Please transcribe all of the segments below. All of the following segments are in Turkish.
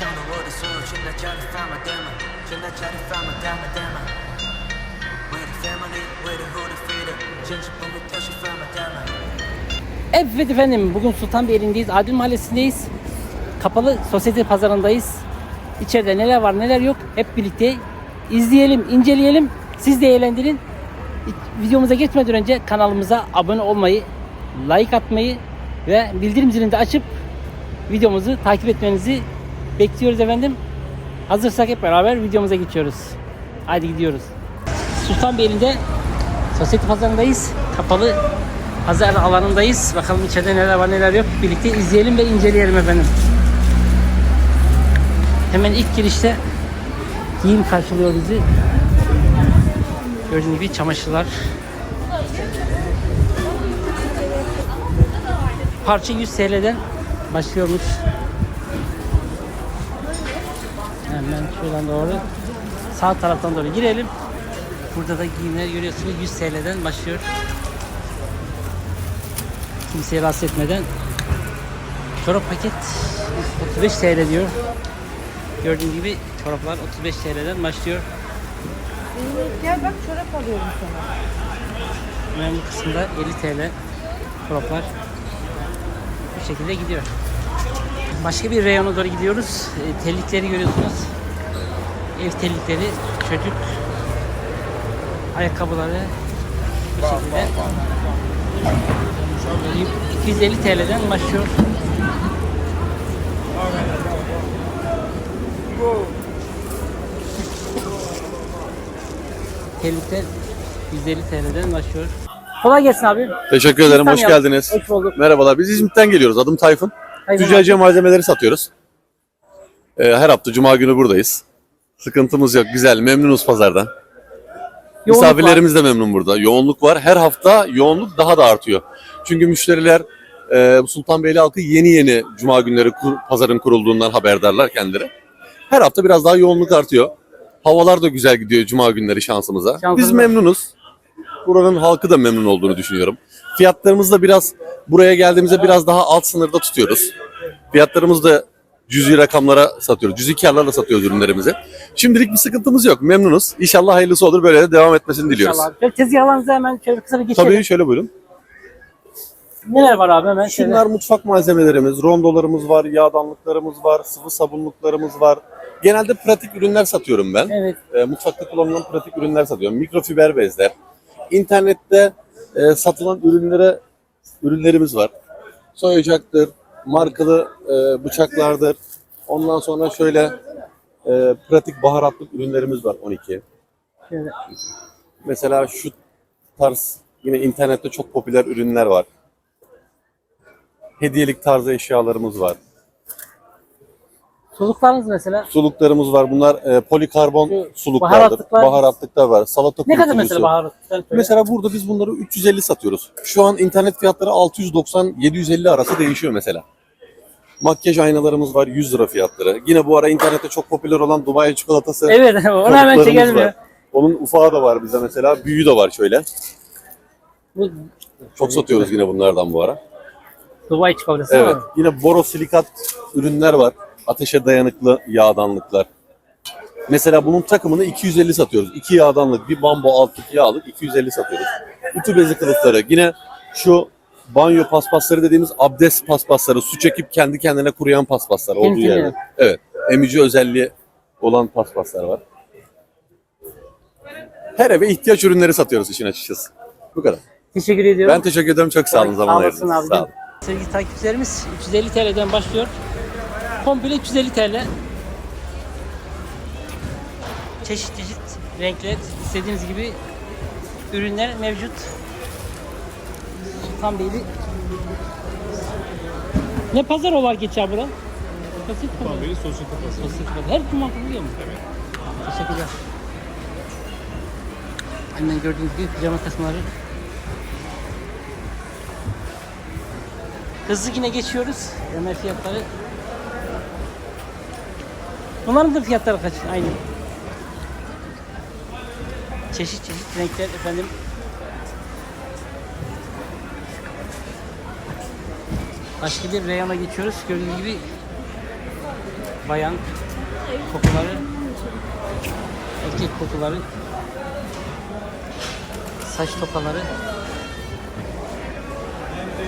channel what is on Should Evet efendim bugün Sultan Beyli'ndeyiz. Adil Mahallesi'ndeyiz. Kapalı sosyete pazarındayız. İçeride neler var neler yok hep birlikte izleyelim, inceleyelim. Siz de eğlendirin. Videomuza geçmeden önce kanalımıza abone olmayı, like atmayı ve bildirim zilini de açıp videomuzu takip etmenizi bekliyoruz efendim. Hazırsak hep beraber videomuza geçiyoruz. Haydi gidiyoruz. Sultanbeyli'nde sosyete pazarındayız. Kapalı pazar alanındayız. Bakalım içeride neler var neler yok. Birlikte izleyelim ve inceleyelim efendim. Hemen ilk girişte giyim karşılıyor bizi. Gördüğünüz gibi çamaşırlar. Parça 100 TL'den başlıyormuş. Şuradan doğru sağ taraftan doğru girelim. Burada da giyimler görüyorsunuz 100 TL'den başlıyor. Kimseyi rahatsız etmeden. Çorap paket 35 TL diyor. Gördüğün gibi çoraplar 35 TL'den başlıyor. Gel bak çorap alıyorum sana. Bu kısımda 50 TL çoraplar bu şekilde gidiyor. Başka bir reyona doğru gidiyoruz. E, tellikleri görüyorsunuz. Ev tellikleri, çocuk ayakkabıları bu şekilde. 250 TL'den başlıyor. Tellikler 150 TL'den başlıyor. Kolay gelsin abi. Teşekkür ederim, hoş Tanıyalım. geldiniz. Hoş bulduk. Merhabalar, biz İzmit'ten geliyoruz. Adım Tayfun. Tayfun malzemeleri satıyoruz. Ee, her hafta Cuma günü buradayız. Sıkıntımız yok, güzel, memnunuz pazardan. Yoğunluk Misafirlerimiz de memnun burada. Yoğunluk var. Her hafta yoğunluk daha da artıyor. Çünkü müşteriler e, Sultanbeyli halkı yeni yeni Cuma günleri kur- pazarın kurulduğundan haberdarlar kendileri. Her hafta biraz daha yoğunluk artıyor. Havalar da güzel gidiyor Cuma günleri şansımıza. Şansımıza. Biz memnunuz. Buranın halkı da memnun olduğunu düşünüyorum. Fiyatlarımız da biraz buraya geldiğimizde biraz daha alt sınırda tutuyoruz. Fiyatlarımız da cüzi rakamlara satıyoruz. Cüzi karlarla satıyoruz ürünlerimizi. Şimdilik bir sıkıntımız yok. Memnunuz. İnşallah hayırlısı olur. Böyle de devam etmesini diliyoruz. İnşallah. Şöyle tezgahlarınıza hemen şöyle kısa bir geçelim. Tabii şöyle buyurun. Neler var abi hemen şöyle. Şunlar mutfak malzemelerimiz, rondolarımız var, yağdanlıklarımız var, sıvı sabunluklarımız var. Genelde pratik ürünler satıyorum ben. Evet. E, mutfakta kullanılan pratik ürünler satıyorum. Mikrofiber bezler. İnternette e, satılan ürünlere ürünlerimiz var. Soy ocaktır, markalı e, bıçaklardır. Ondan sonra şöyle e, pratik baharatlık ürünlerimiz var 12. Şöyle. Mesela şu tarz yine internette çok popüler ürünler var. Hediyelik tarzı eşyalarımız var. Suluklarınız mesela. Suluklarımız var. Bunlar e, polikarbon Şu suluklardır. baharatlıklar- Baharatlıklar var. Salata Ne kadar mesela baharat? Sen söyle. Mesela burada biz bunları 350 satıyoruz. Şu an internet fiyatları 690-750 arası değişiyor mesela. Makyaj aynalarımız var 100 lira fiyatları. Yine bu ara internette çok popüler olan Dubai çikolatası. Evet onu hemen çekelim ya. Onun ufağı da var bize mesela. Büyüğü de var şöyle. Bu Çok satıyoruz yine bunlardan bu ara. Dubai çikolatası Evet. Yine borosilikat ürünler var. Ateşe dayanıklı yağdanlıklar. Mesela bunun takımını 250 satıyoruz. İki yağdanlık, bir bambu altlık yağlık 250 satıyoruz. Ütü bezi kılıfları. Yine şu banyo paspasları dediğimiz abdest paspasları. Su çekip kendi kendine kuruyan paspaslar olduğu Kendi yerde. kendine. Evet. Emici özelliği olan paspaslar var. Her eve ihtiyaç ürünleri satıyoruz işin açıkçası. Bu kadar. Teşekkür ediyorum. Ben teşekkür ederim. Çok sağ olun zaman olasın ayırdınız. abicim. Sağ olun. Sevgili takipçilerimiz 350 TL'den başlıyor. Komple 350 TL. Çeşit çeşit renkler, istediğiniz gibi ürünler mevcut. Sultanbeyli. Ne pazar olarak geçer bura? Sosyete pazarı. Sultanbeyli sosyete pazarı. Sosyete pazarı. Her gün kuruluyor mu? Evet. Teşekkürler. Hemen gördüğünüz gibi pijama takımları. Hızlı yine geçiyoruz. Hemen fiyatları. Bunların da fiyatları kaç? Aynı. Çeşit çeşit renkler efendim. Başka bir reyona geçiyoruz. Gördüğünüz gibi bayan kokuları, erkek kokuları, saç tokaları.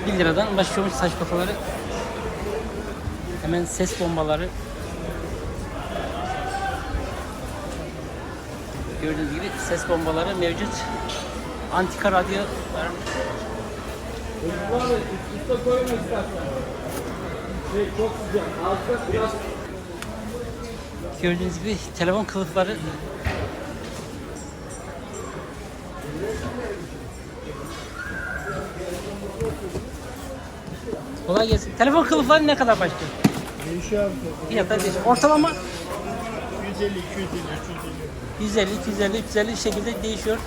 1 liradan başlıyormuş saç tokaları. Hemen ses bombaları. Gördüğünüz gibi ses bombaları mevcut. Antika radyo. Gördüğünüz gibi telefon kılıfları Kolay gelsin. Telefon kılıfları ne kadar başlıyor? Değişiyor abi. Fiyatlar değişiyor. Ortalama 150, 250, 350. 150, 250, 350 şekilde değişiyor.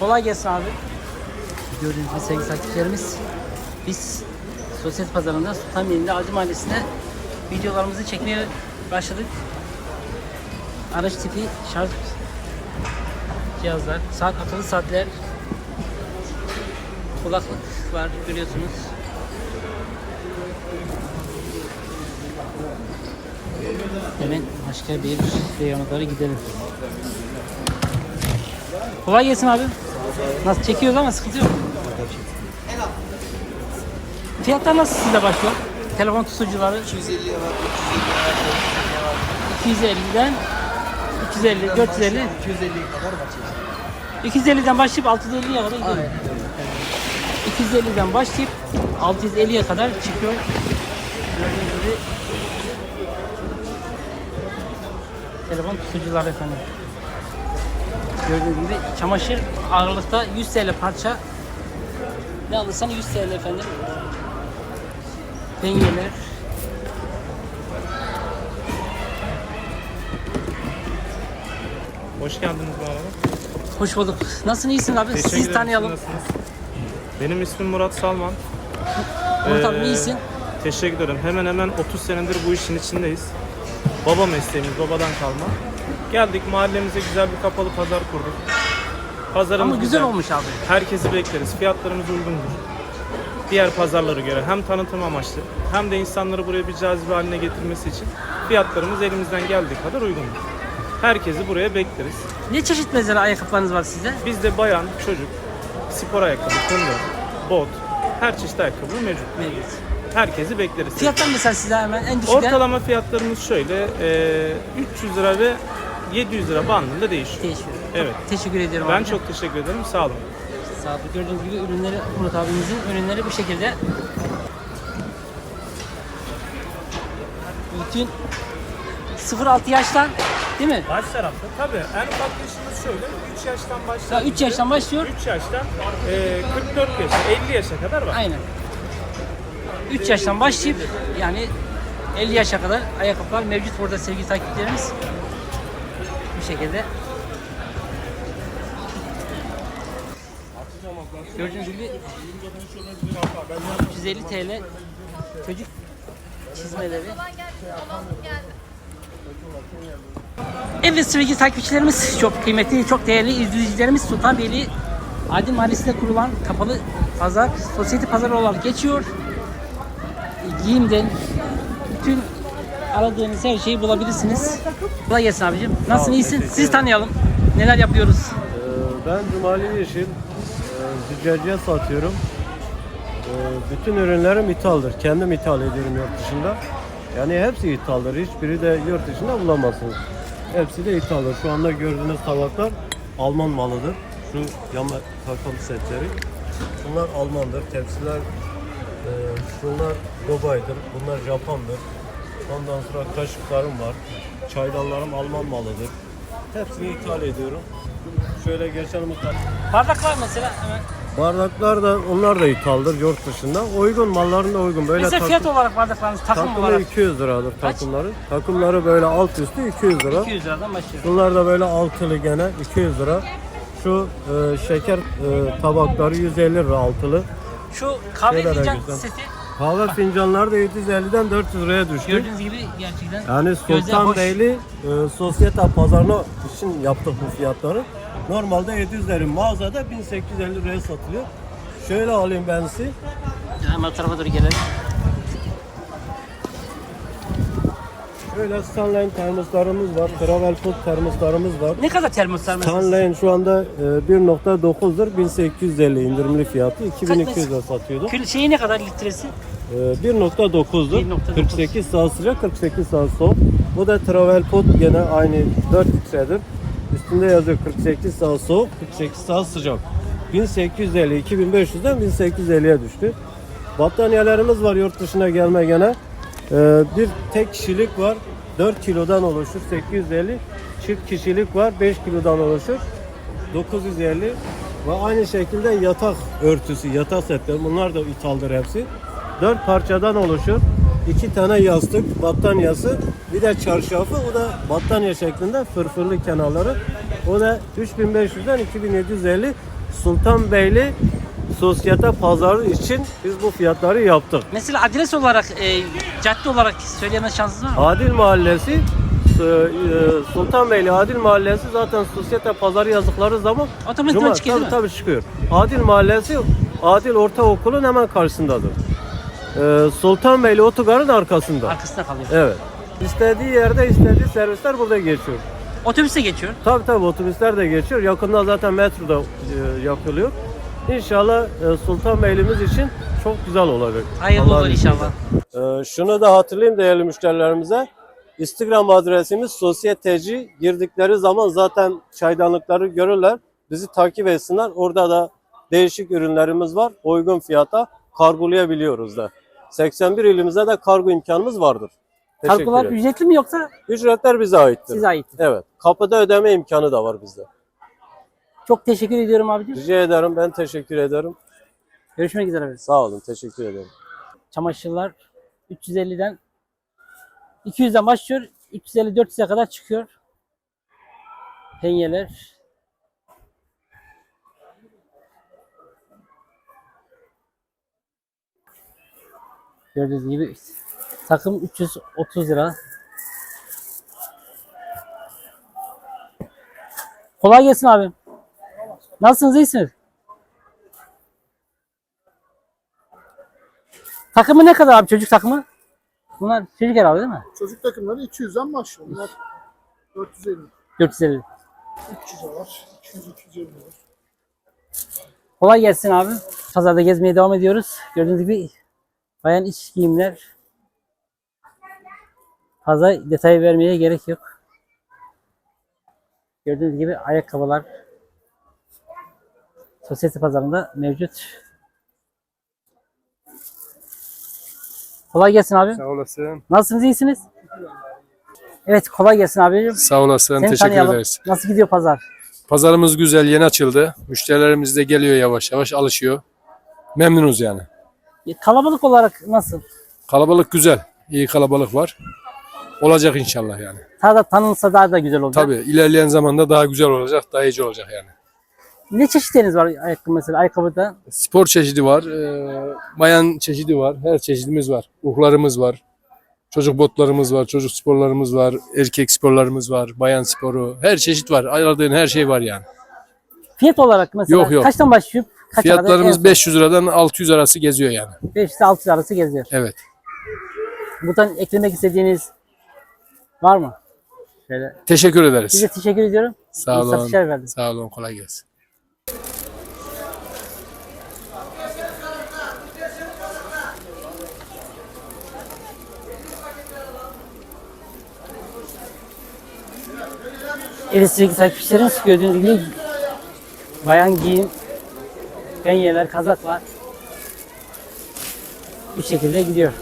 Kolay gelsin abi. Gördüğünüz gibi sevgili takipçilerimiz biz Sosyete Pazarı'nda Sultanbeyli'nde Acı Mahallesi'ne videolarımızı çekmeye başladık. Araç tipi şarj cihazlar, saat akıllı saatler, kulaklık var görüyorsunuz. Hemen başka bir reyona doğru gidelim. Kolay gelsin abi. Nasıl çekiyoruz ama sıkıntı yok. Fiyatlar nasıl sizde başlıyor? Telefon tutucuları 250'ye var, 250'den 350, 450, 250 kadar var. 250'den başlayıp 650'ye kadar gidiyor. 250'den başlayıp 650'ye kadar çıkıyor. Gördüğünüz gibi telefon tutucular efendim. Gördüğünüz gibi çamaşır ağırlıkta 100 TL parça. Ne alırsan 100 TL efendim. Penyeler. Hoş geldiniz bu arada. Hoş bulduk. Nasılsın iyisin abi? Teşekkür Sizi ederim, tanıyalım. siz nasılsınız? Benim ismim Murat Salman. Murat abi Ee, iyisin. Teşekkür ederim. Hemen hemen 30 senedir bu işin içindeyiz. Baba mesleğimiz, babadan kalma. Geldik mahallemize güzel bir kapalı pazar kurduk. Pazarımız Ama güzel olmuş abi. Herkesi bekleriz. Fiyatlarımız uygundur. Diğer pazarlara göre hem tanıtım amaçlı hem de insanları buraya bir cazibe haline getirmesi için fiyatlarımız elimizden geldiği kadar uygundur. Herkesi buraya bekleriz. Ne çeşit mesela ayakkabılarınız var sizde? Bizde bayan, çocuk, spor ayakkabı, kundura, bot, her çeşit ayakkabı mevcut. Mevcut. Herkesi bekleriz. Fiyatlar mesela size hemen en düşükten Ortalama fiyatlarımız şöyle, e, 300 lira ve 700 lira bandında değişiyor. değişiyor. Evet. Teşekkür ediyorum Ben abi. çok teşekkür ederim, sağ olun. Sağ olun. Gördüğünüz gibi ürünleri Murat abimizin ürünleri bu şekilde. Bütün 0-6 yaştan değil mi? Baş tarafta tabii en ufak yaşımız şöyle, 3 yaştan başlıyor. Ya 3 yaştan başlıyor. 3 yaştan e, 44 yaşa, 50 yaşa kadar var. Aynen. 3 yaştan başlayıp yani 50 yaşa kadar ayakkabılar mevcut burada sevgili takipçilerimiz. Bu şekilde. Gördüğünüz gibi 350 TL çocuk çizmeleri. Evet sevgili takipçilerimiz, çok kıymetli, çok değerli izleyicilerimiz Sultanbeyli Adil Mahallesi'nde kurulan kapalı pazar, sosyete pazarı olarak geçiyor. Giyimden bütün aradığınız her şeyi bulabilirsiniz. Kolay gelsin abicim. Nasılsın, iyisin? Sizi tanıyalım. Neler yapıyoruz? Ee, Ben Cumali Yeşil, ee, züccaciye satıyorum. Ee, Bütün ürünlerim ithaldır. Kendim ithal ediyorum yurt dışında. Yani hepsi ithaldır. Hiçbiri de yurt dışında bulamazsınız. Hepsi de ithaldır. Şu anda gördüğünüz tabaklar Alman malıdır. Şu yama takım setleri. Bunlar Almandır. Tepsiler e, şunlar Dubai'dir. Bunlar Japon'dur. Ondan sonra kaşıklarım var. Çaydanlarım Alman malıdır. Hepsini ithal ediyorum. Şöyle geçen mutlaka. Bardaklar mesela hemen. Bardaklar da onlar da ithaldır yurt dışında. Uygun malların da uygun. Böyle Mesela fiyat olarak bardaklarınız takım takımı olarak 200 liradır Kaç? takımları. Takımları böyle alt üstü 200 lira. 200 liradan başlıyor. Bunlar da böyle altılı gene 200 lira. Şu e, şeker e, tabakları 150 lira altılı. Şu kahve fincan güzel. seti Kahve fincanları da 750'den 400 liraya düştü. gördüğünüz gibi gerçekten Yani gözler hoş. Sultanbeyli e, sosyete pazarına için yaptık bu fiyatları. Normalde 700 lira mağazada 1850 liraya satılıyor. Şöyle alayım ben size. Hemen o tarafa doğru gelelim. Böyle Stanley termoslarımız var. Travel Food termoslarımız var. Ne kadar termoslar mesela? Stanley'in şu anda e, 1.9'dur. 1850 indirimli fiyatı. 2200'e satıyorduk. Kül şeyi ne kadar litresi? E, 1.9'dur. 1.9. 48 saat sıcak, 48 saat soğuk. Bu da Travel Food gene aynı 4 litredir. Üstünde yazıyor 48 saat soğuk, 48 saat sıcak. 1850, 2500'den 1850'ye düştü. Battaniyelerimiz var yurt dışına gelme gene. Ee, bir tek kişilik var. 4 kilodan oluşur 850. Çift kişilik var 5 kilodan oluşur 950. Ve aynı şekilde yatak örtüsü, yatak setleri bunlar da ithaldır hepsi. 4 parçadan oluşur. 2 tane yastık, battaniyesi, bir de çarşafı. O da battaniye şeklinde fırfırlı kenarları. O da 3500'den 2750 Sultanbeyli sosyete pazarı için biz bu fiyatları yaptık. Mesela adres olarak, e, cadde olarak söyleme şansınız var mı? Adil Mahallesi e, e, Sultanbeyli Adil Mahallesi zaten sosyete pazarı yazdıkları zaman Otomatikman çıkıyor tabii, tabii çıkıyor. Adil Mahallesi Adil Ortaokulu'nun hemen karşısındadır. E, Sultanbeyli Otogar'ın arkasında. Arkasında kalıyor. Evet. İstediği yerde istediği servisler burada geçiyor. Otobüse geçiyor. Tabii tabii otobüsler de geçiyor. Yakında zaten metro da e, yapılıyor. İnşallah e, Sultanbeyli'miz için çok güzel olacak. Hayırlı olur inşallah. Ee, şunu da hatırlayayım değerli müşterilerimize. Instagram adresimiz sosyeteci girdikleri zaman zaten çaydanlıkları görürler. Bizi takip etsinler. Orada da değişik ürünlerimiz var. Uygun fiyata kargolayabiliyoruz da. 81 ilimizde de kargo imkanımız vardır. Teşekkür Kargolar ederim. ücretli mi yoksa Ücretler bize aittir. size ait? Evet. Kapıda ödeme imkanı da var bizde. Çok teşekkür ediyorum abicim. Rica ederim. Ben teşekkür ederim. Görüşmek üzere. Sağ olun. Teşekkür ederim. Çamaşırlar 350'den 200'den başlıyor. 350-400'e kadar çıkıyor. Penyeler. Gördüğünüz gibi takım 330 lira. Kolay gelsin abi. Nasılsınız? iyisiniz? Takımı ne kadar abi çocuk takımı? Bunlar çocuk herhalde değil mi? Çocuk takımları 200'den başlıyor. Bunlar 450. 450. 300'e var. 200 250 var. Kolay gelsin abi. Pazarda gezmeye devam ediyoruz. Gördüğünüz gibi bayan iç giyimler. Fazla detay vermeye gerek yok. Gördüğünüz gibi ayakkabılar sosyete pazarında mevcut. Kolay gelsin abi. Sağ olasın. Nasılsınız? iyisiniz? Evet kolay gelsin abicim. Sağ olasın. Seni Teşekkür tanıyalım. ederiz. Nasıl gidiyor pazar? Pazarımız güzel, yeni açıldı. Müşterilerimiz de geliyor yavaş yavaş, alışıyor. Memnunuz yani. Kalabalık olarak nasıl? Kalabalık güzel. iyi kalabalık var. Olacak inşallah yani. Daha da tanınsa daha da güzel olacak. Tabii ilerleyen zamanda daha güzel olacak, daha iyice olacak yani. Ne çeşitleriniz var ayakkabı mesela ayakkabıda? Spor çeşidi var, eee, bayan çeşidi var, her çeşidimiz var. Ruhlarımız var. Çocuk botlarımız var, çocuk sporlarımız var, erkek sporlarımız var, bayan sporu. Her çeşit var. Aradığın her şey var yani. Fiyat olarak mesela Yok, yok. kaçtan başlıyor? Kaça Fiyatlarımız 500 liradan 600 arası geziyor yani. 500 600 arası geziyor. Evet. Buradan eklemek istediğiniz var mı? Şöyle. Teşekkür ederiz. Size teşekkür ediyorum. Sağ İyi olun. satışlar verdiniz. Sağ olun. Kolay gelsin. Evet sevgili takipçilerimiz gördüğünüz gibi bayan giyim, penyeler, kazaklar bu şekilde gidiyor.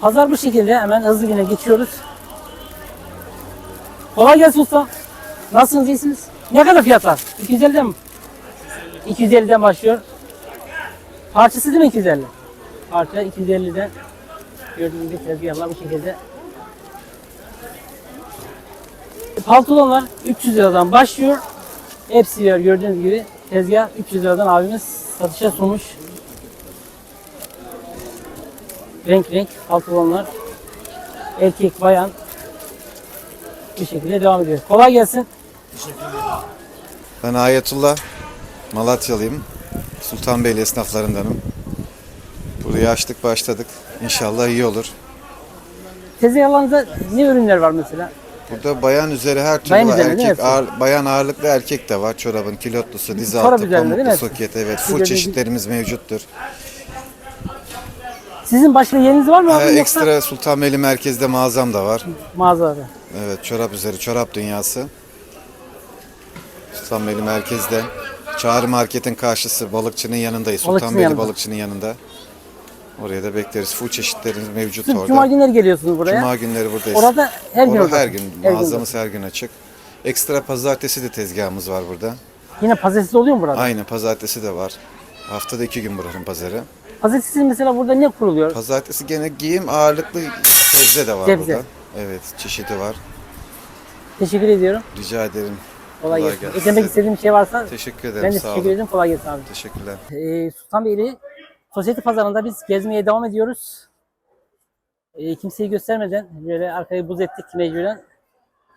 Pazar bu şekilde hemen hızlı yine geçiyoruz. Kolay gelsin usta. Nasılsınız iyisiniz? Ne kadar fiyatlar? 250'den mi? 250'den başlıyor. Parçası değil mi 250? Parça 250'den gördüğünüz gibi tezgahlar bu şekilde. Pantolonlar 300 liradan başlıyor. Hepsi var gördüğünüz gibi tezgah 300 liradan abimiz satışa sunmuş. Renk renk pantolonlar. Erkek, bayan bu şekilde devam ediyor. Kolay gelsin. Ben Ayetullah, Malatyalıyım. Sultanbeyli esnaflarındanım. Bu Burayı açtık başladık. İnşallah iyi olur. Tezgahlarınızda ne ürünler var mesela? Burada bayan üzeri her türlü Bayan var. üzerinde değil mi erkek hepsi? ağır, bayan ağırlıklı erkek de var. Çorabın kilotlusu, diz Çorap altı, üzerinde değil mi pamuklu hepsi? soket evet. Full çeşitlerimiz mevcuttur. Sizin başka yeriniz var mı abi? Ee, yoksa ekstra Sultanbeyli merkezde mağazam da var. mağazalarda. Evet çorap üzeri, çorap dünyası. Sultanbeyli merkezde. Çağrı Market'in karşısı balıkçının yanındayız. Balıkçının Sultanbeyli yanında. balıkçının yanında. Oraya da bekleriz. Full çeşitlerimiz mevcut Siz orada. cuma günleri geliyorsunuz buraya. Cuma günleri buradayız. Orada her gün Orada her gün. Her Mağazamız her gün açık. Ekstra pazartesi de tezgahımız var burada. Yine pazartesi oluyor mu burada? Aynı pazartesi de var. Haftada iki gün buranın pazarı. Pazartesi mesela burada ne kuruluyor? Pazartesi gene giyim ağırlıklı sebze de var Sebze. burada. Evet çeşidi var. Teşekkür ediyorum. Rica ederim. Kolay, gelsin. gelsin. Eklemek istediğim bir şey varsa Teşekkür ederim. ben de sağ teşekkür olun. ederim. Kolay gelsin abi. Teşekkürler. Ee, Sultanbeyli Sosyete Pazarı'nda biz gezmeye devam ediyoruz. Ee, kimseyi göstermeden böyle arkayı buz ettik mecburen.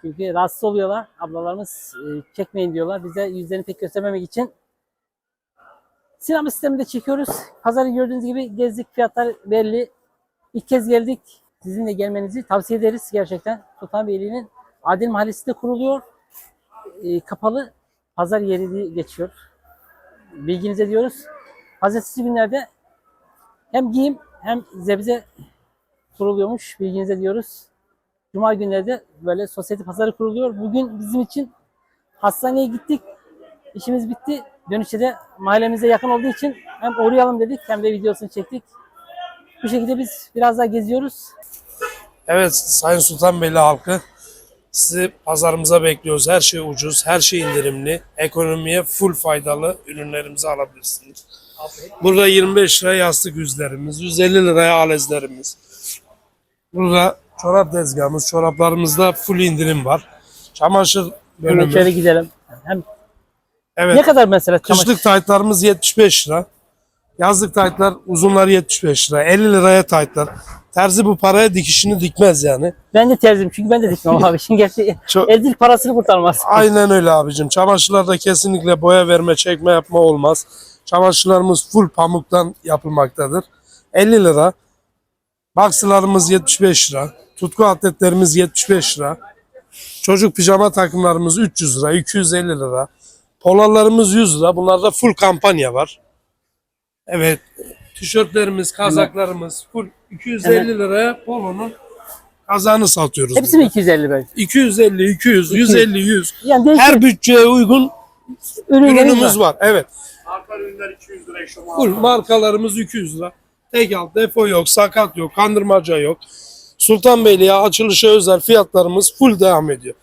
Çünkü rahatsız oluyorlar. Ablalarımız e, çekmeyin diyorlar. Bize yüzlerini pek göstermemek için. Sinema sisteminde çekiyoruz. Pazarı gördüğünüz gibi gezdik. Fiyatlar belli. İlk kez geldik. Sizin de gelmenizi tavsiye ederiz gerçekten. Sultanbeyli'nin Adil Mahallesi'nde kuruluyor. Ee, kapalı pazar yeri geçiyor. Bilginize diyoruz. Pazartesi günlerde hem giyim hem zebze kuruluyormuş. Bilginize diyoruz. Cuma günleri de böyle sosyete pazarı kuruluyor. Bugün bizim için hastaneye gittik. İşimiz bitti. Dönüşte de mahallemize yakın olduğu için hem uğrayalım dedik hem de videosunu çektik. Bu şekilde biz biraz daha geziyoruz. Evet Sayın Sultanbeyli halkı sizi pazarımıza bekliyoruz. Her şey ucuz, her şey indirimli. Ekonomiye full faydalı ürünlerimizi alabilirsiniz. Burada 25 liraya yastık yüzlerimiz, 150 liraya alezlerimiz. Burada çorap tezgahımız, çoraplarımızda full indirim var. Çamaşır Buyurun şöyle bölümü. gidelim. Hem Evet. ne kadar mesela? Kışlık taytlarımız 75 lira. Yazlık taytlar uzunları 75 lira. 50 liraya taytlar. Terzi bu paraya dikişini dikmez yani. Ben de terzim çünkü ben de dikmem abi. Şimdi gerçi Çok- eldilik parasını kurtarmaz. Aynen öyle abicim. Çamaşırlarda kesinlikle boya verme, çekme yapma olmaz. Çamaşırlarımız full pamuktan yapılmaktadır. 50 lira. Baksılarımız 75 lira. Tutku atletlerimiz 75 lira. Çocuk pijama takımlarımız 300 lira, 250 lira. Polarlarımız 100 lira. Bunlarda full kampanya var. Evet. Tişörtlerimiz, kazaklarımız full 250 liraya polonun kazağını satıyoruz. Hepsi mi 250 böyle? 250, 200, 150, 100. Yani değişik Her bütçeye uygun ürünlerimiz ürünümüz var. var. Evet. Full markalarımız 200 lira. Tek alt, defo yok, sakat yok, kandırmaca yok. Sultanbeyli'ye açılışa özel fiyatlarımız full devam ediyor.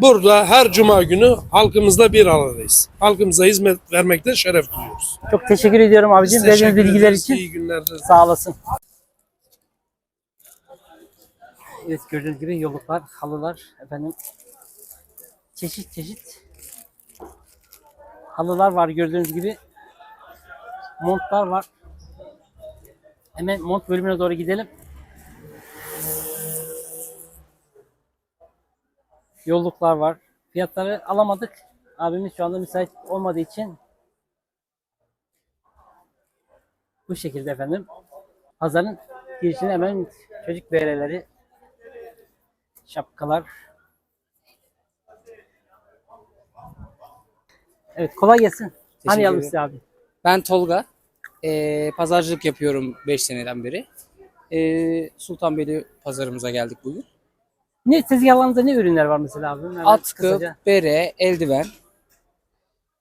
Burada her cuma günü halkımızla bir aradayız. Halkımıza hizmet vermekte şeref duyuyoruz. Çok teşekkür ediyorum abicim. Verdiğiniz bilgiler için. İyi günler. Sağ olasın. Evet gördüğünüz gibi yolluklar, halılar, efendim çeşit çeşit halılar var gördüğünüz gibi. Montlar var. Hemen mont bölümüne doğru gidelim. Yolluklar var. Fiyatları alamadık. Abimiz şu anda müsait olmadığı için bu şekilde efendim. Pazarın girişine hemen çocuk bereleri, şapkalar. Evet kolay gelsin. Ederim. sizi abi. Ben Tolga. Ee, pazarcılık yapıyorum 5 seneden beri. Ee, Sultanbeyli pazarımıza geldik bugün. Ne tezgahlarınızda ne ürünler var mesela abi? Hemen Atkı, kısaca. bere, eldiven.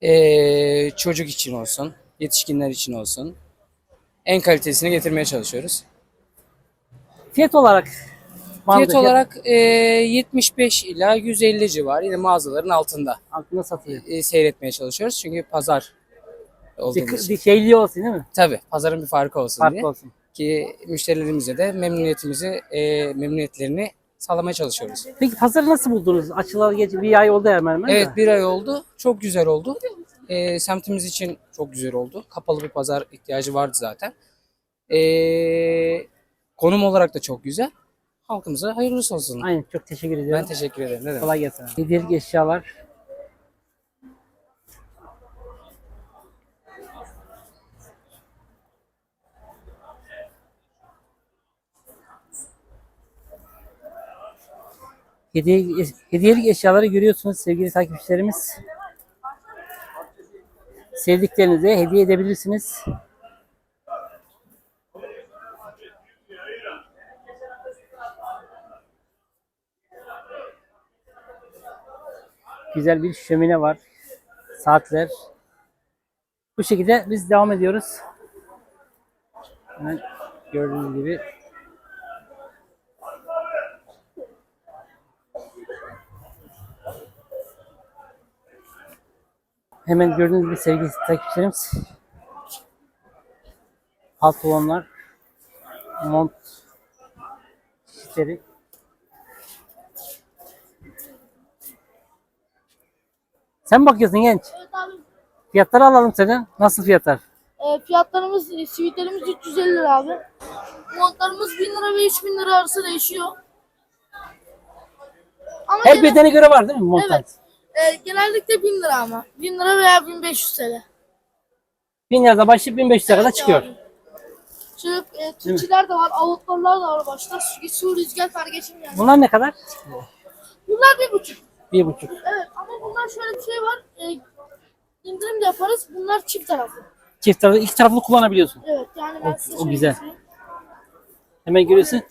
ee, çocuk için olsun, yetişkinler için olsun. En kalitesini getirmeye çalışıyoruz. Fiyat olarak Fiyat olarak ee, 75 ila 150 civarı yine mağazaların altında altında satılıyor. ee, seyretmeye çalışıyoruz. Çünkü pazar Bir, olduğumuz için. bir şeyliği olsun değil mi? Tabii pazarın bir farkı olsun diye. Farklı olsun. ki müşterilerimize de memnuniyetimizi, e, memnuniyetlerini sağlamaya çalışıyoruz. Peki pazarı nasıl buldunuz? Açılalı geç bir ay oldu hemen hemen. Evet de. bir ay oldu. Çok güzel oldu. E, semtimiz için çok güzel oldu. Kapalı bir pazar ihtiyacı vardı zaten. E, konum olarak da çok güzel. Halkımıza hayırlısı olsun. Aynen çok teşekkür ediyorum. Ben teşekkür ederim. Ne demek. Kolay gelsin. Hediyelik eşyalar. Hediye, hediyelik eşyaları görüyorsunuz sevgili takipçilerimiz. Sevdiklerinize hediye edebilirsiniz. Güzel bir şömine var. Saatler. Bu şekilde biz devam ediyoruz. Hemen gördüğünüz gibi Hemen gördüğünüz gibi sevgili takipçilerimiz pantolonlar, mont çeşitleri. Sen bakıyorsun genç? Evet abi. Fiyatları alalım senin. Nasıl fiyatlar? E, fiyatlarımız, e, sivitlerimiz 350 lira abi. Montlarımız 1000 lira ve 3000 lira arası değişiyor. Ama Her bedene göre var değil mi montaj? Evet. E, genellikle 1000 lira ama. 1000 lira veya 1500 TL. 1000 liradan başlayıp 1500 lira kadar çıkıyor. abi. Şöyle e, Türkçüler de var, Avutlarlar da var başta. Su, su rüzgar fark geçmiyor. Yani. Bunlar ne kadar? Bunlar bir buçuk. Bir buçuk. Evet ama bunlar şöyle bir şey var. E, indirim de yaparız. Bunlar çift taraflı. Çift taraflı, iki taraflı kullanabiliyorsun. Evet yani ben O- size o güzel. göstereyim. Hemen görüyorsun.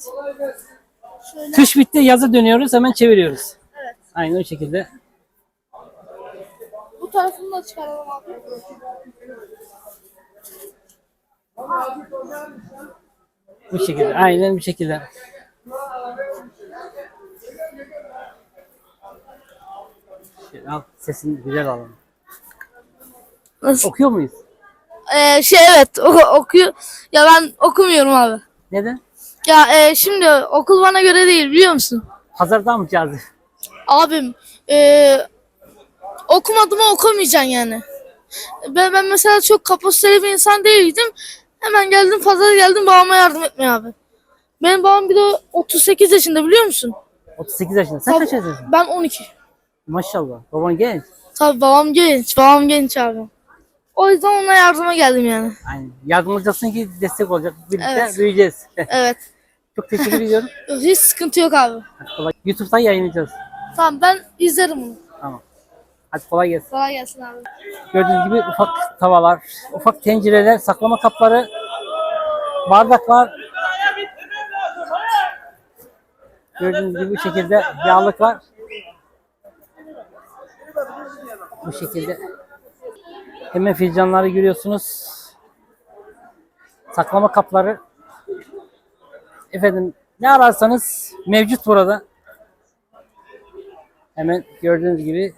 Şöyle. Kış bitti, yazı dönüyoruz, hemen çeviriyoruz. Evet. Aynen o şekilde. Tarafını da çıkaralım abi. Bu şekilde. Aynen bu şekilde. Şöyle al, sesini güzel alalım. Nasıl? Okuyor muyuz? Ee, şey evet o- okuyor. Ya ben okumuyorum abi. Neden? Ya e, şimdi okul bana göre değil biliyor musun? Pazardan mı cazı? Abim e, okumadım okumayacaksın yani. Ben, ben mesela çok kapasiteli bir insan değildim. Hemen geldim pazara geldim babama yardım etmeye abi. Benim babam bir de 38 yaşında biliyor musun? 38 yaşında. Sen Tabii. kaç yaşındasın? Ben 12. Maşallah. Baban genç. Tabii babam genç. Babam genç abi. O yüzden ona yardıma geldim yani. Aynen. Yardımcısın ki destek olacak. Birlikte Evet. büyüyeceğiz. Evet. Çok teşekkür ediyorum. Hiç sıkıntı yok abi. Kolay. YouTube'dan yayınlayacağız. Tamam ben izlerim bunu. Tamam. Hadi kolay gelsin. Kolay gelsin abi. Gördüğünüz gibi ufak tavalar, ufak tencereler, saklama kapları, bardaklar. Gördüğünüz gibi bu şekilde yağlıklar. Bu şekilde. Hemen fincanları görüyorsunuz. Saklama kapları. Efendim ne ararsanız mevcut burada. Hemen gördüğünüz gibi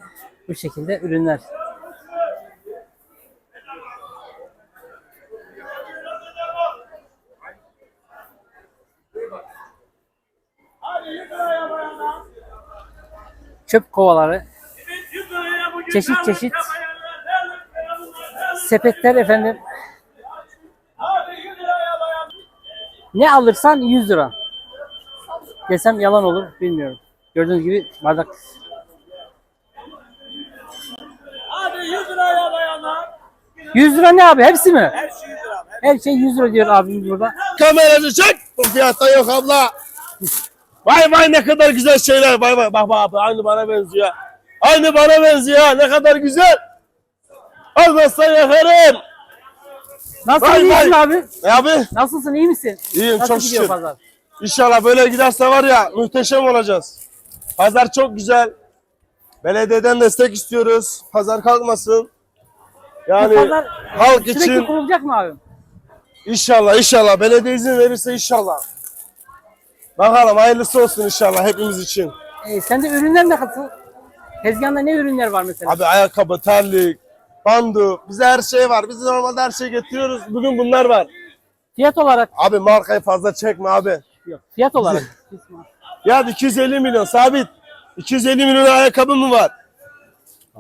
bu şekilde ürünler. Çöp kovaları, çeşit çeşit sepetler efendim. Ne alırsan 100 lira. Desem yalan olur bilmiyorum. Gördüğünüz gibi bardak. Abi 100 liraya bayanlar. 100 lira ne abi? Hepsi mi? Her şey 100 lira. Her şey 100 lira diyor abimiz burada. Kameracı çek. Bu fiyatta yok abla. Vay vay ne kadar güzel şeyler. Vay vay bak bak abi aynı bana benziyor. Aynı bana benziyor. Ne kadar güzel. Almazsan yakarım. Nasılsın Vay, iyisin vay. abi? Ne abi? Nasılsın iyi misin? İyiyim Nasıl çok şükür. pazar? İnşallah böyle giderse var ya muhteşem olacağız. Pazar çok güzel. Belediyeden destek istiyoruz. Pazar kalkmasın. Yani pazar halk sürekli için kurulacak mı abi? inşallah inşallah belediye izin verirse inşallah. Bakalım hayırlısı olsun inşallah hepimiz için. Ee, sende ürünler ne katı? Tezgahında ne ürünler var mesela? Abi ayakkabı, terlik, bandu, bize her şey var. Biz normalde her şeyi getiriyoruz. Bugün bunlar var. Fiyat olarak Abi markayı fazla çekme abi. yok. Fiyat olarak. Ya 250 milyon sabit. 250 milyon ayakkabı mı var?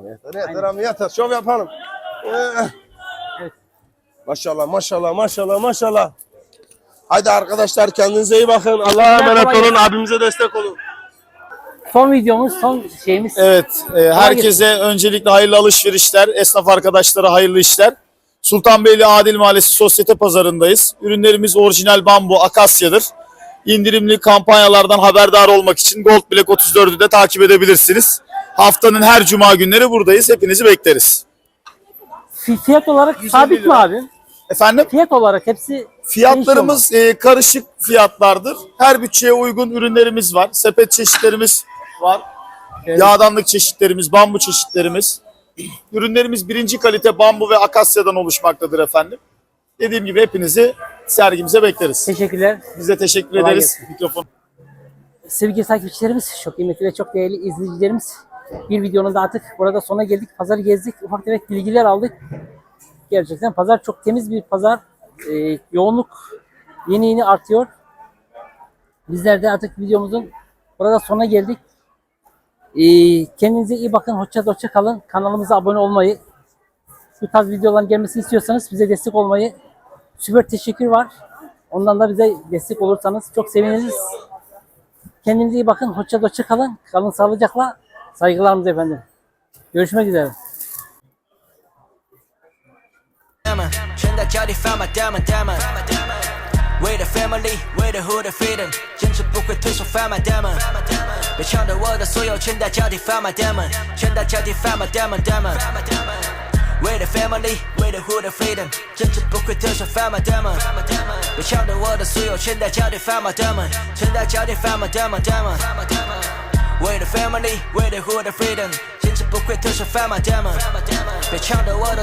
Yeter yeter abi yeter. Şov yapalım. Evet. Maşallah maşallah maşallah maşallah. Haydi arkadaşlar kendinize iyi bakın. Allah'a emanet olun. Abimize destek olun. son videomuz, son şeyimiz. Evet, e, herkese öncelikle hayırlı alışverişler, esnaf arkadaşlara hayırlı işler. Sultanbeyli Adil Mahallesi Sosyete Pazarındayız. Ürünlerimiz orijinal bambu, akasyadır. indirimli kampanyalardan haberdar olmak için Gold Black 34'ü de takip edebilirsiniz. Haftanın her cuma günleri buradayız. Hepinizi bekleriz. Fi- Fiyat olarak 150 sabit mi lira. abi? Efendim? Fiyat olarak hepsi? Fiyatlarımız e, karışık fiyatlardır. Her bütçeye uygun ürünlerimiz var. Sepet çeşitlerimiz var. Yağdanlık çeşitlerimiz, bambu çeşitlerimiz. Ürünlerimiz birinci kalite bambu ve akasyadan oluşmaktadır efendim. Dediğim gibi hepinizi sergimize bekleriz. Teşekkürler. Biz de teşekkür Kolay ederiz. Mikrofon. Sevgili takipçilerimiz, çok kıymetli ve çok değerli izleyicilerimiz. Bir videonun da artık burada sona geldik. Pazarı gezdik. Ufak tefek bilgiler aldık. Gerçekten pazar çok temiz bir pazar. Ee, yoğunluk yeni yeni artıyor. Bizler de artık videomuzun burada sona geldik. Ee, kendinize iyi bakın. Hoşça hoşça kalın. Kanalımıza abone olmayı, bu tarz videoların gelmesini istiyorsanız bize destek olmayı süper teşekkür var. Ondan da bize destek olursanız çok seviniriz. Kendinize iyi bakın. Hoşça hoşça kalın. Kalın sağlıcakla. Saygılarımız efendim. Görüşmek üzere. diamond. Chinda jari fama diamond diamond. We're the family, we're the hood of freedom. 坚持不会退缩，fama diamond。别抢走我的所有，全大家庭 fama diamond，全大家庭 fama diamond diamond。We're the family, we're the hood of freedom。坚持不会退缩，fama diamond。别抢走我的所有，全大家庭 fama diamond，全大家庭 fama diamond diamond。 We're the family, we're the hood of freedom。坚持不会退缩，fama diamond。别抢走我的。